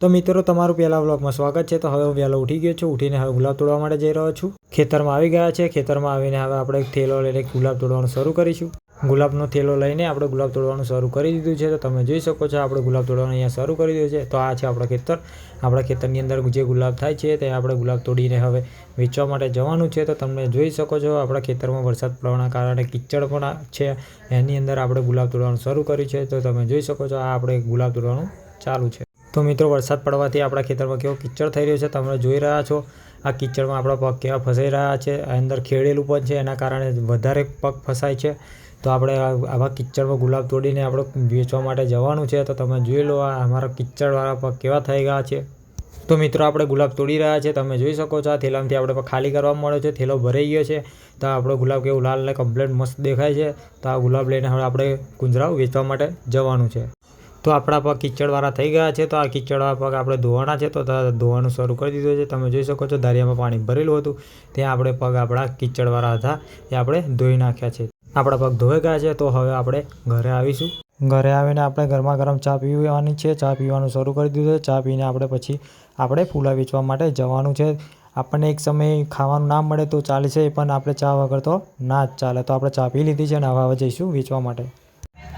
તો મિત્રો, તમારું પહેલા વ્લોગમાં સ્વાગત છે. તો હવે હું વહેલો ઉઠી ગયો છું. ઉઠીને હવે ગુલાબ તોડવા માટે જઈ રહ્યો છું. ખેતરમાં આવી ગયા છે. ખેતરમાં આવીને હવે આપણે થેલો લઈને ગુલાબ તોડવાનું શરૂ કરીશું. ગુલાબનો થેલો લઈને આપણે ગુલાબ તોડવાનું શરૂ કરી દીધું છે. તો તમે જોઈ શકો છો, આપણે ગુલાબ તોડવાનું અહીંયા શરૂ કરી દીધું છે. તો આ છે આપણા ખેતર. આપણા ખેતરની અંદર જે ગુલાબ થાય છે, તે આપણે ગુલાબ તોડીને હવે વેચવા માટે જવાનું છે. તો તમે જોઈ શકો છો, આપણા ખેતરમાં વરસાદ પડવાના કારણે કિચડ પણ છે. એની અંદર આપણે ગુલાબ તોડવાનું શરૂ કર્યું છે. તો તમે જોઈ શકો છો, આ આપણે ગુલાબ તોડવાનું ચાલુ છે. તો મિત્રો, વરસાદ પડવાથી આપણા ખેતરમાં કેવો કિચડ થઈ રહ્યો છે, તમે જોઈ રહ્યા છો. આ કિચડમાં આપણા પગ કેવા ફસાઈ રહ્યા છે, અંદર ખેડેલું પણ છે, એના કારણે વધારે પગ ફસાય છે. તો આપણે આવા કિચડમાં ગુલાબ તોડીને આપણે વેચવા માટે જવાનું છે, તો તમે જોઈ લો, આ અમારા કિચડવાળા પગ કેવા થઈ ગયા છે. તો મિત્રો, આપણે ગુલાબ તોડી રહ્યા છે, તમે જોઈ શકો છો, આ થેલામાંથી આપણે ખાલી કરવા મળ્યો છે, થેલો ભરાઈ ગયો છે. તો આપણો ગુલાબ કેવું લાલ ને કમ્પ્લેટ મસ્ત દેખાય છે. તો આ ગુલાબ લઈને હવે આપણે કુંજરાવ વેચવા માટે જવાનું છે. તો આપણા પગ કિચડવાળા થઈ ગયા છે, તો આ કિચડવાળા પગ આપણે ધોવાના છે, તો ધોવાનું શરૂ કરી દીધું છે. તમે જોઈ શકો છો, દરિયામાં પાણી ભરેલું હતું. ત્યાં આપણે પગ આપણા કિચડવાળા હતા, એ આપણે ધોઈ નાખ્યા છે. આપણા પગ ધોઈ ગયા છે, તો હવે આપણે ઘરે આવીશું. ઘરે આવીને આપણે ગરમા ગરમ ચા પીવાની છે. ચા પીવાનું શરૂ કરી દીધું છે. ચા પીને આપણે પછી આપણે ફૂલા વેચવા માટે જવાનું છે. આપણને એક સમય ખાવાનું ના મળે તો ચાલશે પણ આપણે ચા વગર તો ના જ ચાલે. તો આપણે ચા પી લીધી છે અને હવે જઈશું વેચવા માટે.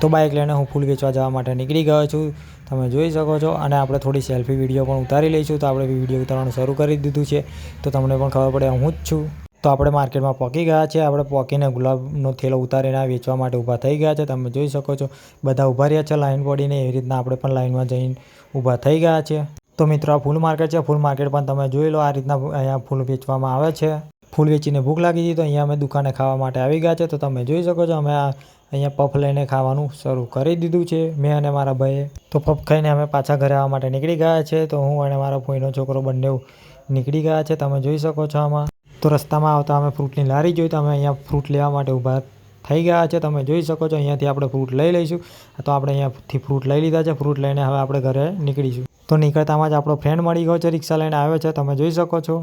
તો બાઇક લઈને હું ફૂલ વેચવા જવા માટે નીકળી ગયો છું. તમે જોઈ શકો છો. અને આપણે થોડી સેલ્ફી વીડિયો પણ ઉતારી લઈશું. તો આપણે વીડિયો ઉતારવાનું શરૂ કરી દીધું છે. તો તમને પણ ખબર પડે હું જ છું. તો આપણે માર્કેટમાં પકી ગયા છે. આપણે પકીને ગુલાબનો થેલો ઉતારીને વેચવા માટે ઊભા થઈ ગયા છે. તમે જોઈ શકો છો. બધા ઊભા રહ્યા છે. લાઈન પડીને એવી રીતના આપણે પણ લાઈનમાં જઈને ઊભા થઈ ગયા છે. તો મિત્રો, આ ફૂલ માર્કેટ છે. ફૂલ માર્કેટ પણ તમે જોઈ લો. આ રીતના અહીંયા ફૂલ વેચવામાં આવે છે. ફૂલ વેચીને ભૂખ લાગી હતી તો અહીંયા અમે દુકાને ખાવા માટે આવી ગયા છે. તો તમે જોઈ શકો છો. અમે આ અહીંયા પફ લઈને ખાવાનું શરૂ કરી દીધું છે, મેં અને મારા ભાઈએ. તો પફ ખાઈને અમે પાછા ઘરે આવવા માટે નીકળી ગયા છે, તો હું અને મારા ફોઈનો છોકરો બંને નીકળી ગયા છે, તમે જોઈ શકો છો આમાં. તો રસ્તામાં આવતા અમે ફ્રૂટની લારી જોઈ, તો અમે અહીંયા ફ્રૂટ લેવા માટે ઊભા થઈ ગયા છે, તમે જોઈ શકો છો, અહીંયાથી આપણે ફ્રૂટ લઈ લઈશું. તો આપણે અહીંયાથી ફ્રૂટ લઈ લીધા છે, ફ્રૂટ લઈને હવે આપણે ઘરે નીકળીશું. તો નીકળતામાં જ આપણો ફ્રેન્ડ મળી ગયો છે, રિક્ષા લઈને આવ્યો છે, તમે જોઈ શકો છો.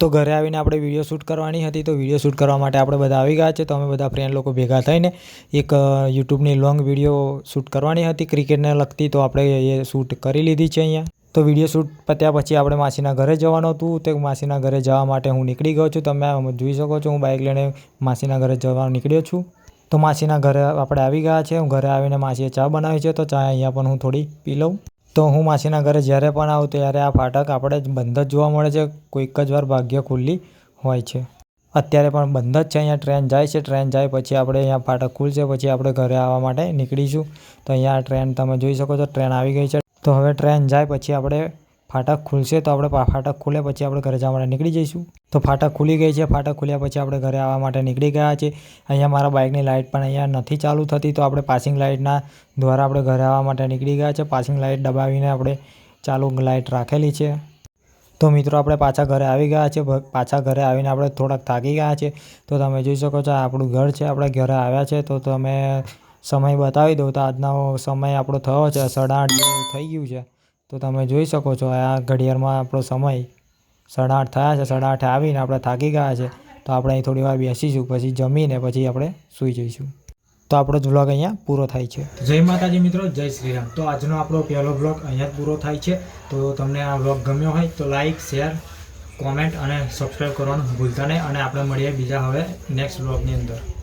તો ઘરે આવીને આપણે વીડિયો શૂટ કરવાની હતી તો વીડિયો શૂટ કરવા માટે આપણે બધા આવી ગયા છે. તો અમે બધા ફ્રેન્ડ લોકો ભેગા થઈને એક યુટ્યુબની લોંગ વીડિયો શૂટ કરવાની હતી. ક્રિકેટને લગતી તો આપણે એ શૂટ કરી લીધી છે અહીંયા. તો વીડિયો શૂટ પત્યા પછી આપણે માસીના ઘરે જવાનું હતું. તે માસીના ઘરે જવા માટે હું નીકળી ગયો છું. તમે જોઈ શકો છો, હું બાઇક લઈને માસીના ઘરે જવા નીકળ્યો છું. તો માસીના ઘરે આપણે આવી ગયા છે. હું ઘરે આવીને માસીએ ચા બનાવી છે. તો ચા અહીંયા પણ હું થોડી પી લઉં. તો હું માસીના ઘરે જ્યારે પણ આવું ત્યારે આ ફાટક આપણે બંધ જ જોવા મળે છે. કોઈક જ વાર ભાગ્ય ખુલ્લી હોય છે. અત્યારે પણ બંધ જ છે. અહીંયા ટ્રેન જાય છે. ટ્રેન જાય પછી આપણે અહીંયા ફાટક ખુલશે. પછી આપણે ઘરે આવવા માટે નીકળીશું. તો અહીંયા ટ્રેન તમે જોઈ શકો છો. ટ્રેન આવી ગઈ છે. તો હવે ટ્રેન જાય પછી આપણે ફાટક ખુલશે તો આપણે ફાટક ખુલે પછી આપણે ઘરે જવા માટે નીકળી જઈશું. તો ફાટક ખુલી ગઈ છે, ફાટક ખુલ્યા પછી આપણે ઘરે આવવા માટે નીકળી ગયા છે. અહીંયા મારા બાઇકની લાઇટ પણ અહીંયા નથી ચાલુ થતી તો આપણે પાસિંગ લાઇટના દ્વારા આપણે ઘરે આવવા માટે નીકળી ગયા છે. પાસિંગ લાઇટ દબાવીને આપણે ચાલુ લાઇટ રાખેલી છે. તો મિત્રો આપણે પાછા ઘરે આવી ગયા છે. પાછા ઘરે આવીને આપણે થોડાક થાકી ગયા છે. તો તમે જોઈ શકો છો આપણું ઘર છે. આપણે ઘરે આવ્યા છે. તો તમે સમય બતાવી દો તો આજનો સમય આપણો થયો છે. સાડા આઠ થઈ ગયું છે. તો તમે જોઈ શકો છો, આ ઘડિયાળમાં આપણો સમય સાડા આઠ થયા છે, સાડા આઠે આવીને આપણે થાકી ગયા છે. તો આપણે અહીં થોડી વાર બેસીશું, પછી જમીને પછી આપણે સૂઈ જઈશું. તો આપણો જ અહીંયા પૂરો થાય છે. જય માતાજી મિત્રો, જય શ્રી રામ તો આજનો આપણો પહેલો વ્લોગ અહીંયા જ પૂરો થાય છે. તો તમને આ વ્લોગ ગમ્યો હોય તો લાઈક, શેર, કોમેન્ટ અને સબસ્ક્રાઈબ કરવાનું ભૂલતા નહીં. અને આપણે મળીએ બીજા હવે નેક્સ્ટ વ્લોગની અંદર.